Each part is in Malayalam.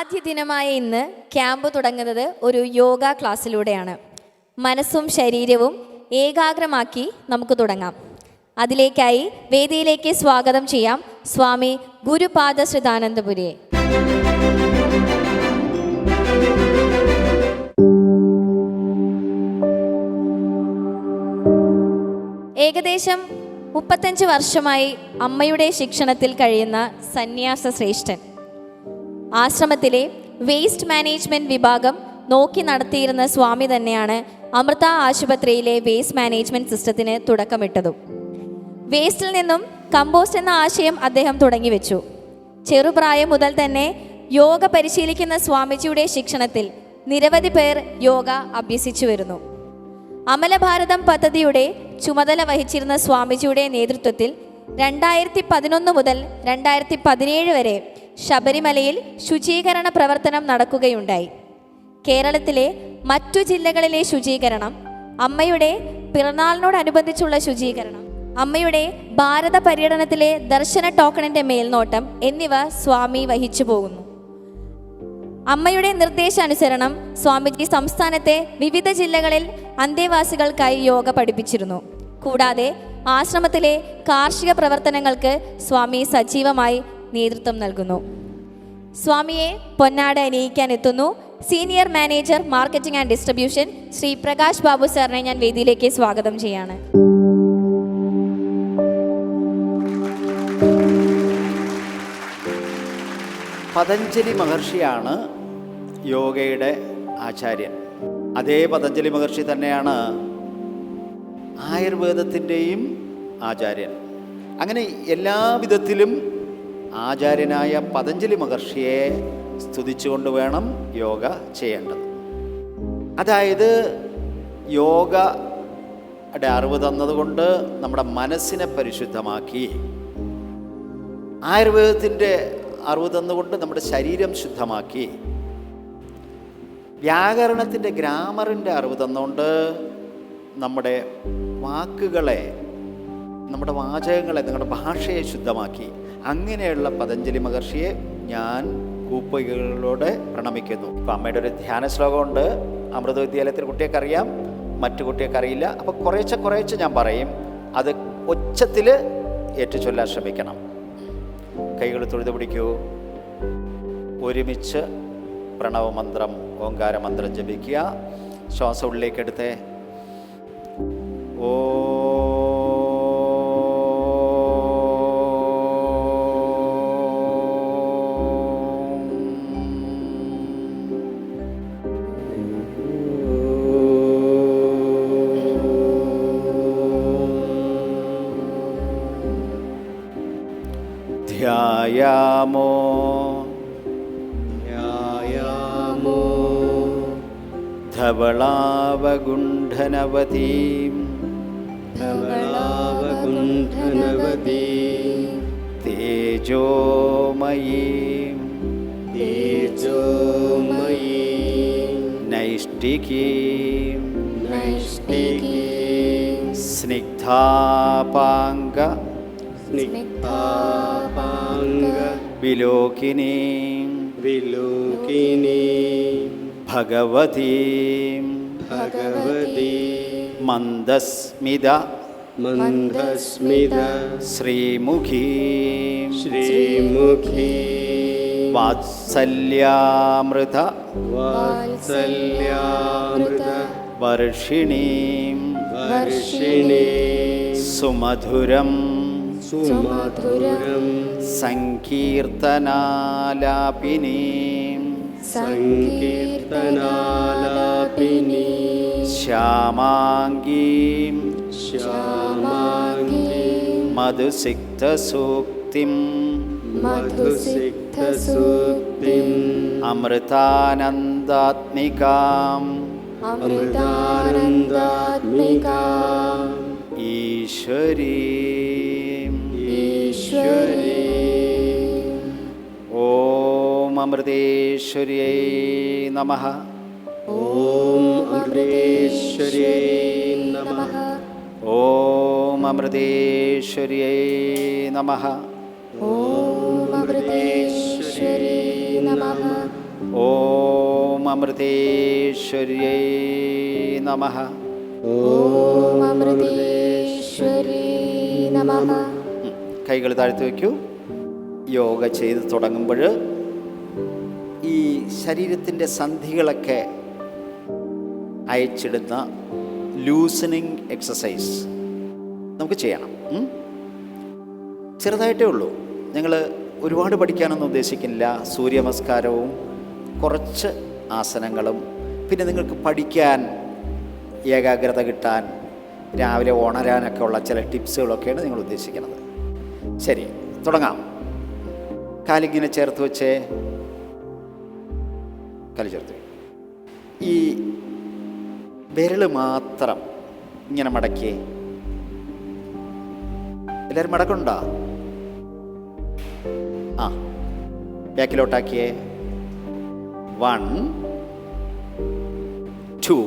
ആദ്യ ദിനമായ ഇന്ന് ക്യാമ്പ് തുടങ്ങുന്നത് ഒരു യോഗ ക്ലാസ്സിലൂടെയാണ്. മനസ്സും ശരീരവും ഏകാഗ്രമാക്കി നമുക്ക് തുടങ്ങാം. അതിലേക്കായി വേദിയിലേക്ക് സ്വാഗതം ചെയ്യാം സ്വാമി ഗുരുപാദ ശ്രിതാനന്ദപുരിയെ ഏകദേശം മുപ്പത്തഞ്ച് വർഷമായി അമ്മയുടെ ശിക്ഷണത്തിൽ കഴിയുന്ന സന്യാസ ശ്രേഷ്ഠൻ. ആശ്രമത്തിലെ വേസ്റ്റ് മാനേജ്മെന്റ് വിഭാഗം നോക്കി നടത്തിയിരുന്ന സ്വാമി തന്നെയാണ് അമൃത ആശുപത്രിയിലെ വേസ്റ്റ് മാനേജ്മെന്റ് സിസ്റ്റത്തിന് തുടക്കമിട്ടതും. വേസ്റ്റിൽ നിന്നും കമ്പോസ്റ്റ് എന്ന ആശയം അദ്ദേഹം തുടങ്ങിവെച്ചു. ചെറുപ്രായം മുതൽ തന്നെ യോഗ പരിശീലിക്കുന്ന സ്വാമിജിയുടെ ശിക്ഷണത്തിൽ നിരവധി പേർ യോഗ അഭ്യസിച്ചു വരുന്നു. അമലഭാരതം പദ്ധതിയുടെ ചുമതല വഹിച്ചിരുന്ന സ്വാമിജിയുടെ നേതൃത്വത്തിൽ രണ്ടായിരത്തി പതിനൊന്ന് മുതൽ രണ്ടായിരത്തി പതിനേഴ് വരെ ശബരിമലയിൽ ശുചീകരണ പ്രവർത്തനം നടക്കുകയുണ്ടായി. കേരളത്തിലെ മറ്റു ജില്ലകളിലെ ശുചീകരണം അമ്മയുടെ പിറന്നാളിനോടനുബന്ധിച്ചുള്ള ശുചീകരണം അമ്മയുടെ ഭാരത പര്യടനത്തിലെ ദർശന ടോക്കണിന്റെ മേൽനോട്ടം എന്നിവ സ്വാമി വഹിച്ചു പോകുന്നു. അമ്മയുടെ നിർദ്ദേശാനുസരണം സ്വാമിജി സംസ്ഥാനത്തെ വിവിധ ജില്ലകളിൽ അന്തേവാസികൾക്കായി യോഗ പഠിപ്പിച്ചിരുന്നു. കൂടാതെ ആശ്രമത്തിലെ കാർഷിക പ്രവർത്തനങ്ങൾക്ക് സ്വാമി സജീവമായി നേതൃത്വം നൽകുന്നു. സ്വാമിയെ പൊന്നാട അണിയിക്കാൻ എത്തുന്നു. Senior manager marketing and distribution Shri Prakash Babu സാറിനെ ഞാൻ വേദിയിലേക്ക് സ്വാഗതം ചെയ്യാണ്. പതഞ്ജലി മഹർഷിയാണ് യോഗയുടെ ആചാര്യൻ. അതേ പതഞ്ജലി മഹർഷി തന്നെയാണ് ആയുർവേദത്തിന്റെയും ആചാര്യൻ. അങ്ങനെ എല്ലാ വിധത്തിലും ആചാര്യനായ പതഞ്ജലി മഹർഷിയെ സ്തുതിച്ചുകൊണ്ട് വേണം യോഗ ചെയ്യേണ്ടത്. അതായത് യോഗ അറിവ് തന്നതുകൊണ്ട് നമ്മുടെ മനസ്സിനെ പരിശുദ്ധമാക്കി. ആയുർവേദത്തിന്റെ അറിവ് തന്നുകൊണ്ട് നമ്മുടെ ശരീരം ശുദ്ധമാക്കി. വ്യാകരണത്തിന്റെ ഗ്രാമറിന്റെ അറിവ് തന്നുകൊണ്ട് നമ്മുടെ വാക്കുകളെ നമ്മുടെ വാചകങ്ങളെ നിങ്ങളുടെ ഭാഷയെ ശുദ്ധമാക്കി. അങ്ങനെയുള്ള പതഞ്ജലി മഹർഷിയെ ഞാൻ കൂപ്പികളിലൂടെ പ്രണമിക്കുന്നു. ഇപ്പം അമ്മയുടെ ഒരു ധ്യാന ശ്ലോകമുണ്ട്. അമൃത വിദ്യാലയത്തിൽ കുട്ടിയൊക്കെ അറിയാം. മറ്റു കുട്ടിയൊക്കെ അറിയില്ല. അപ്പോൾ കുറേശ്ശെ കുറേശ്ശെ ഞാൻ പറയും. അത് ഒച്ചത്തിൽ ഏറ്റുചൊല്ലാൻ ശ്രമിക്കണം. കൈകൾ തൊഴുതു പിടിക്കൂ. ഒരുമിച്ച് പ്രണവമന്ത്രം ഓങ്കാരമന്ത്രം ജപിക്കുക. ശ്വാസം ഉള്ളിലേക്കെടുത്തേ ഓ ध्यायामो ध्यायामो धवलावगुण्ठनवतीं धवलावगुण्ठनवतीं तेजोमयीं तेजोमयी नैष्टिकीं नैष्टिकीं स्निग्धापाङ्ग नितापाङ्ग विलोकिनी विलोकिनी भगवती भगवती मन्दस्मिद मन्दस्मिद श्रीमुखी श्रीमुखी वात्सल्यामृत वात्सल्यामृत वर्षिणीं वर्षिणी सुमधुरम् സുമധുരം. സങ്കീർത്തനാലാപിനീം. സങ്കീർത്തനാലാപിനി. ശ്യാമാംഗീം. ശ്യാമാംഗി. മധുസിക്തസൂക്തിം. മധുസിക്തസൂക്തിം. അമൃതാനന്ദാത്മികാം. അമൃതാനന്ദാത്മികാ. ഈശ്വരീം. ഈശ്വരീ ഓം അമൃതേശ്വര്യൈ നമഃ. ഓം അമൃതേശ്വര്യേ നമഃ. ഓം അമൃതേശ്വര്യൈ നമഃ. ഓം അമൃതേശ്വര്യേ നമഃ. ഓം അമൃതേശ്വര്യേ നമ. ഓം അമൃതേശ്വരി നമഃ. കൈകൾ താഴ്ത്തി വയ്ക്കൂ. യോഗ ചെയ്ത് തുടങ്ങുമ്പോൾ ഈ ശരീരത്തിന്റെ സന്ധികളൊക്കെ അയച്ചിടുന്ന ലൂസനിങ് എക്സസൈസ് നമുക്ക് ചെയ്യണം. ചെറുതായിട്ടേ ഉള്ളൂ. ഞങ്ങൾ ഒരുപാട് പഠിക്കാനൊന്നും ഉദ്ദേശിക്കുന്നില്ല. സൂര്യനമസ്കാരവും കുറച്ച് ആസനങ്ങളും. പിന്നെ നിങ്ങൾക്ക് പഠിക്കാൻ ഏകാഗ്രത കിട്ടാൻ രാവിലെ ഉണരാനൊക്കെ ഉള്ള ചില ടിപ്സുകളൊക്കെയാണ് നിങ്ങൾ ഉദ്ദേശിക്കുന്നത്. ശരി തുടങ്ങാം. കാലിങ്ങനെ ചേർത്ത് വെച്ചേ കാലി ചേർത്ത്. ഈ വിരൽ മാത്രം ഇങ്ങനെ മടക്കിയേ എല്ലാവരും മടക്കുണ്ടോ ആ ബാക്കിലോട്ടാക്കിയേ. വൺ ടു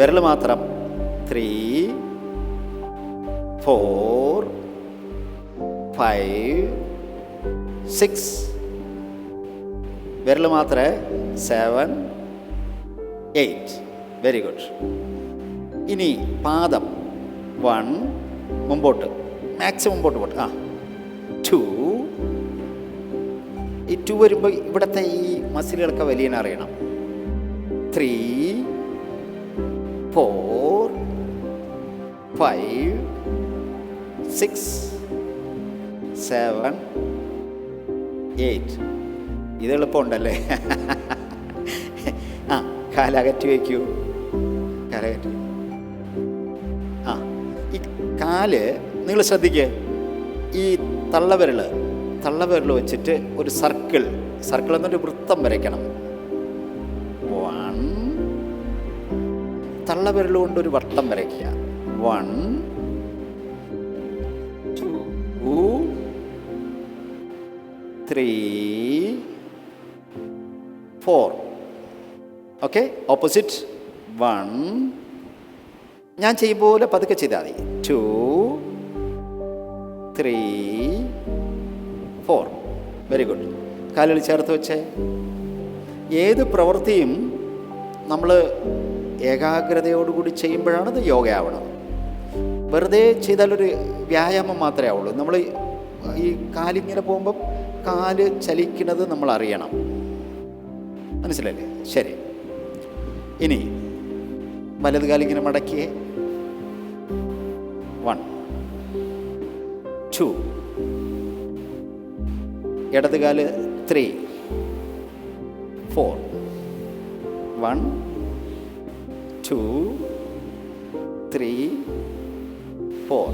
വിരൽ മാത്രം. ത്രീ ഫോർ ഫൈവ് സിക്സ് വിരൽ മാത്രമേ സെവൻ എയ്റ്റ് വെരി ഗുഡ് ഇനി പാദം വൺ മുമ്പോട്ട്. മാക്സിമം മുമ്പോട്ട് പോട്ട്. ആ. ടു ഈ ടു വരുമ്പോൾ ഇവിടുത്തെ ഈ മസിലുകളൊക്കെ വലിയ അറിയണം. Three four five six seven eight ഇത് എളുപ്പമുണ്ടല്ലേ? ആ കാലകറ്റി വയ്ക്കൂ. കാലകറ്റി. ആ ഈ കാൽ നിങ്ങൾ ശ്രദ്ധിക്കുക ഈ തള്ളവിരൽ തള്ളവിരൽ വെച്ചിട്ട് ഒരു സർക്കിൾ സർക്കിൾ എന്നൊരു വൃത്തം വരയ്ക്കണം. വൺ. തള്ളവിരൽ കൊണ്ട് ഒരു വട്ടം വരയ്ക്കുക. One. Three four okay opposite one ഞാൻ ചെയ്യും പതുക്കെ ചെയ്താൽ മതി. Two three four very good കാലുകൾ ചേർത്ത് വെച്ചേ. ഏത് പ്രവൃത്തിയും നമ്മൾ ഏകാഗ്രതയോടുകൂടി ചെയ്യുമ്പോഴാണ് അത് യോഗയാവണം. വെറുതെ ചെയ്താലൊരു വ്യായാമം മാത്രമേ ആവുള്ളൂ. നമ്മൾ ഈ കാലിങ്ങനെ പോകുമ്പം കാൽ ചലിക്കുന്നത് നമ്മൾ അറിയണം മനസ്സിലല്ലേ ശരി. ഇനി വലത് കാലിങ്ങനെ മടക്കിയേ. വൺ ടു ഇടത് കാൽ three four one two three four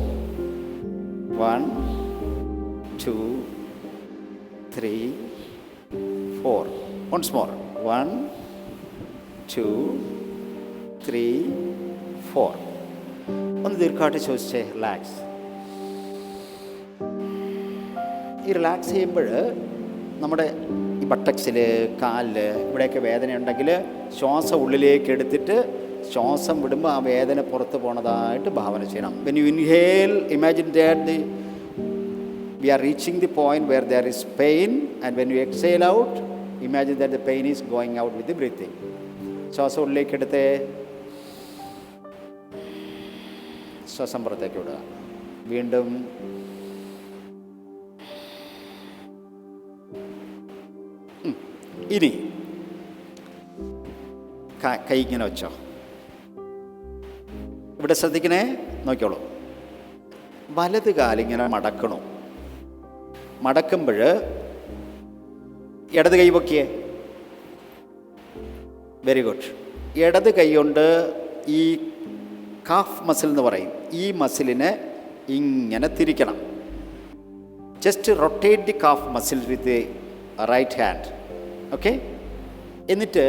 one two three four once more one two three four ഒന്ന് ദീർഘമായിട്ട് ചോദിച്ചേ റിലാക്സ് ഈ റിലാക്സ് ചെയ്യുമ്പോൾ നമ്മുടെ ഈ ബട്ടക്സിൽ കാലിൽ ഇവിടെയൊക്കെ വേദന ഉണ്ടെങ്കിൽ ശ്വാസം ഉള്ളിലേക്ക് എടുത്തിട്ട് ശ്വാസം വിടുമ്പോൾ ആ വേദന പുറത്ത് പോണതായിട്ട് ഭാവന ചെയ്യണം. When you inhale imagine that the we are reaching the point where there is pain and when you exhale out imagine that the pain is going out with the breathing ശ്വാസം ഉള്ളിലേക്ക് എടുത്തേ ശ്വാസം പുറത്തേക്ക് വിടുക വീണ്ടും. ഇനി കൈ ഇങ്ങനെ വെച്ചോ ഇവിടെ ശ്രദ്ധിക്കണേ നോക്കിയോളൂ വലത് കാലിങ്ങനെ മടക്കണു മടക്കുമ്പോൾ ഇടത് കൈ പൊക്കിയേ. വെരി ഗുഡ് ഇടത് കൈ കൊണ്ട് ഈ കാഫ് മസിൽ എന്ന് പറയും. ഈ മസിലിനെ ഇങ്ങനെ തിരിക്കണം. Just rotate the calf muscle with right hand okay എന്നിട്ട്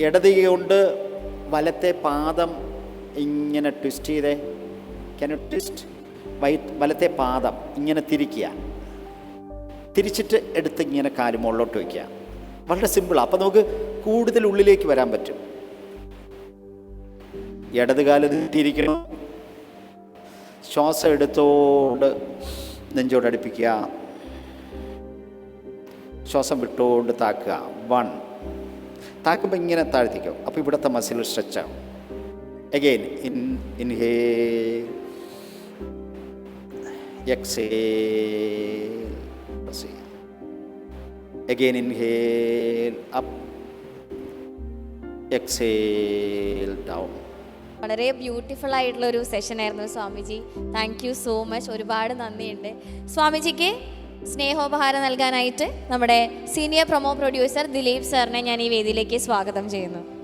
ഇടത് കൊണ്ട് വലത്തെ പാദം ഇങ്ങനെ ട്വിസ്റ്റ് ചെയ്തേ. ക്യാൻ യു ട്വിസ്റ്റ് വൈ വലത്തെ പാദം ഇങ്ങനെ തിരിക്കുക. തിരിച്ചിട്ട് എടുത്ത് ഇങ്ങനെ കാൽ മുകളിലോട്ട് വയ്ക്കുക. വളരെ സിമ്പിളാണ് അപ്പം നമുക്ക് കൂടുതൽ ഉള്ളിലേക്ക് വരാൻ പറ്റും. ഇടത് കാൽ നീട്ടിയിരിക്കണം ശ്വാസം എടുത്തോണ്ട് നെഞ്ചോട് അടുപ്പിക്കുക. ശ്വാസം വിട്ടുകൊണ്ട് താക്കുക. വൺ. താക്കുമ്പോൾ ഇങ്ങനെ താഴ്ത്തിക്കോ. അപ്പോൾ ഇവിടുത്തെ മസിൽ സ്ട്രെച്ച് ആവും. Again in inhale exhale Again, inhale, up. Exhale, down. വളരെ ബ്യൂട്ടിഫുൾ ആയിട്ടുള്ള ഒരു സെഷൻ ആയിരുന്നു Swamiji. Thank you so much ഒരുപാട് നന്ദിയുണ്ട്. സ്വാമിജിക്ക് സ്നേഹോപഹാരം നൽകാനായിട്ട് നമ്മുടെ സീനിയർ പ്രൊമോ പ്രൊഡ്യൂസർ ദിലീപ് സാറിനെ ഞാൻ ഈ വേദിയിലേക്ക് സ്വാഗതം ചെയ്യുന്നു.